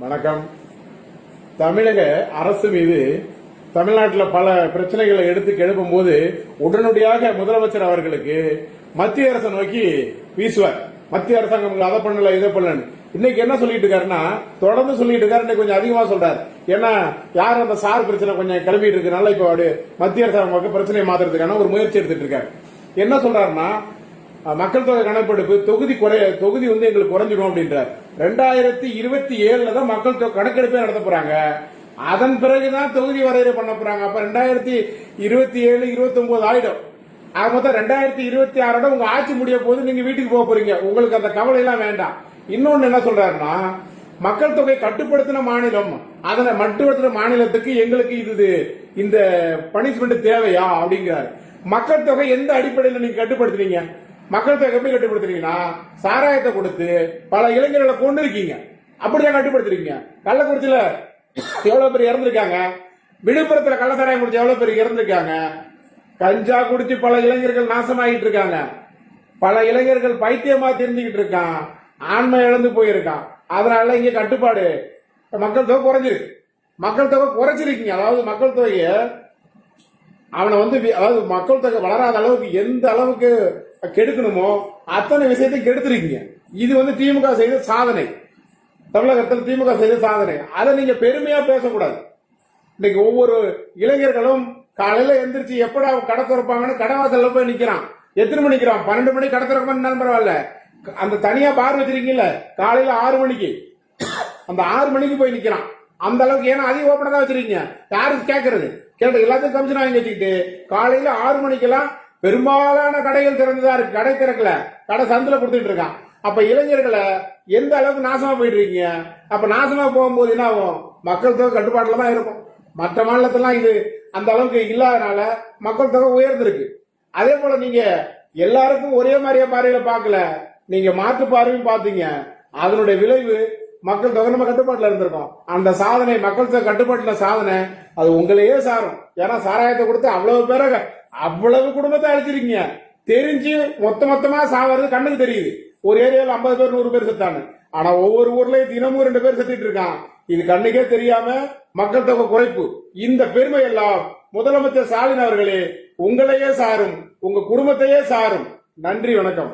வணக்கம். தமிழக அரசு மீது தமிழ்நாட்டில் பல பிரச்சனைகளை எடுத்து கிளப்பும் போது உடனடியாக முதலமைச்சர் அவர்களுக்கு மத்திய அரசை நோக்கி வீசுவார். மத்திய அரசாங்கம் அதை பண்ணல இதை பண்ணல இன்னைக்கு என்ன சொல்லிட்டு இருக்காருன்னா தொடர்ந்து சொல்லிட்டு இருக்காரு இன்னைக்கு கொஞ்சம் அதிகமா சொல்றாரு. ஏன்னா யார் அந்த சார் பிரச்சனை கொஞ்சம் கிளம்பிட்டு இருக்கனால இப்ப மத்திய அரசாங்கம் பிரச்சனையை மாத்துறதுக்கான ஒரு முயற்சி எடுத்துட்டு இருக்காரு. என்ன சொல்றாருன்னா மக்கள் தொகை கணக்கெடுப்பு தொகுதி குறை தொகுதி வந்து எங்களுக்கு குறைஞ்சிடும் அப்படின்றார். ரெண்டாயிரத்தி இருபத்தி ஏழுல தான் மக்கள் தொகை கணக்கெடுப்பே நடத்த போறாங்க. அதன் பிறகுதான் தொகுதி வரையறை பண்ண போறாங்க. அப்ப ரெண்டாயிரத்தி இருபத்தி ஏழு இருபத்தி ஒன்பது ஆயிடும். ஆக மொத்தம் ரெண்டாயிரத்தி இருபத்தி ஆறோட உங்க ஆட்சி முடிய போது நீங்க வீட்டுக்கு போக போறீங்க. உங்களுக்கு அந்த கவலை எல்லாம் வேண்டாம். இன்னொன்னு என்ன சொல்றாருன்னா மக்கள் தொகை கட்டுப்படுத்தின மாநிலம் அதனை மட்டுப்படுத்தின மாநிலத்துக்கு எங்களுக்கு இது இந்த பனிஷ்மெண்ட் தேவையா அப்படிங்கிறாரு. மக்கள் தொகை எந்த அடிப்படையில் நீங்க கட்டுப்படுத்துறீங்க மக்கள் தொகை எப்படி கட்டுப்படுத்துறீங்கன்னா சாராயத்தை கொடுத்து பல இளைஞர்களை கொண்டு இருக்கீங்க அப்படிதான் கட்டுப்படுத்துறீங்க. கள்ளக்குறிச்சியில எவ்வளவு பேர் இறந்திருக்காங்க? விழுப்புரத்துல கள்ள சாராயம் குடிச்சு எவ்வளவு பேர் இறந்திருக்காங்க? கஞ்சா குடிச்சு பல இளைஞர்கள் நாசமாகிட்டு இருக்காங்க பல இளைஞர்கள் பைத்தியமா தெரிஞ்சுக்கிட்டு இருக்கான் ஆண்மை இழந்து போயிருக்கான். அதனால இங்க கட்டுப்பாடு. மக்கள் தொகை குறைஞ்சிருக்கு. மக்கள் தொகை குறைச்சிருக்கீங்க. அதாவது மக்கள் தொகையை அவனை வந்து அதாவது மக்கள் தொகை வளராத அளவுக்கு எந்த அளவுக்கு கெடுக்கணுமோ அத்தனை விஷயத்தையும் கெடுத்திருக்கீங்க. இது வந்து திமுக செய்த சாதனை. தமிழகத்தில் திமுக செய்த சாதனை. அதை நீங்க பெருமையா பேசக்கூடாது. இன்னைக்கு ஒவ்வொரு இளைஞர்களும் காலையில எந்திரிச்சு எப்படா கடை திறப்பாங்கன்னு கடை வாசல்ல போய் நிக்கிறான். எத்தனை மணிக்கிறான் பன்னெண்டு மணி கடை திறக்கணும் பரவாயில்ல. அந்த தனியா பார் வச்சிருக்கீங்கல்ல. காலையில ஆறு மணிக்கு. அந்த ஆறு மணிக்கு போய் நிக்கிறான். அந்த அளவுக்கு ஏன்னா அதிக ஓப்பனா தான் வச்சிருக்கீங்க. யாருக்கு கேட்கறது கேட்ட எல்லாத்தையும் கமிஷன் வாங்கி வச்சுக்கிட்டு காலையில ஆறு மணிக்கெல்லாம் பெரும்பாலான கடைகள் திறந்துதான் இருக்கு. கடை திறக்கல. கடை சந்தில கொடுத்துட்டு இருக்கான். அப்ப இளைஞர்களை எந்த அளவுக்கு நாசமா போயிட்டு இருக்கீங்க அப்ப நாசமா போகும்போது என்ன ஆகும்? மக்கள் தொகை கட்டுப்பாட்டுல தான் இருக்கும். மற்ற மாநிலத்திலாம் இது அந்த அளவுக்கு இல்லாதனால மக்கள் தொகை உயர்ந்திருக்கு. அதே போல நீங்க எல்லாருக்கும் ஒரே மாதிரியே பார்வையில பார்க்கல. நீங்க மாற்று பார்வையும் பார்த்தீங்க. அதனுடைய விளைவு மக்கள் தொகை நம்ம கட்டுப்பாட்டில் இருந்திருக்கோம். அந்த சாதனை மக்கள் தொகை கட்டுப்பாட்டில் சாதனை அது உங்களையே சாரும். ஏன்னா சாராயத்தை கொடுத்து அவ்வளவு பேரை அவ்வளவு குடும்பத்தை அழிச்சிருக்கீங்க. தெரிஞ்சு மொத்த மொத்தமா சாவது கண்ணுக்கு தெரியுது. ஒரு ஏரியாவில் ஐம்பது பேர் நூறு பேர் செத்தானு ஆனா ஒவ்வொரு ஊர்லயும் தினமும் ரெண்டு பேர் செத்துட்டு இருக்கான். இது கண்ணுக்கே தெரியாம மக்கள் தொகை குறைப்பு. இந்த பெருமை எல்லாம் முதலமைச்சர் ஸ்டாலின் அவர்களே உங்களையே சாரும் உங்க குடும்பத்தையே சாரும். நன்றி வணக்கம்.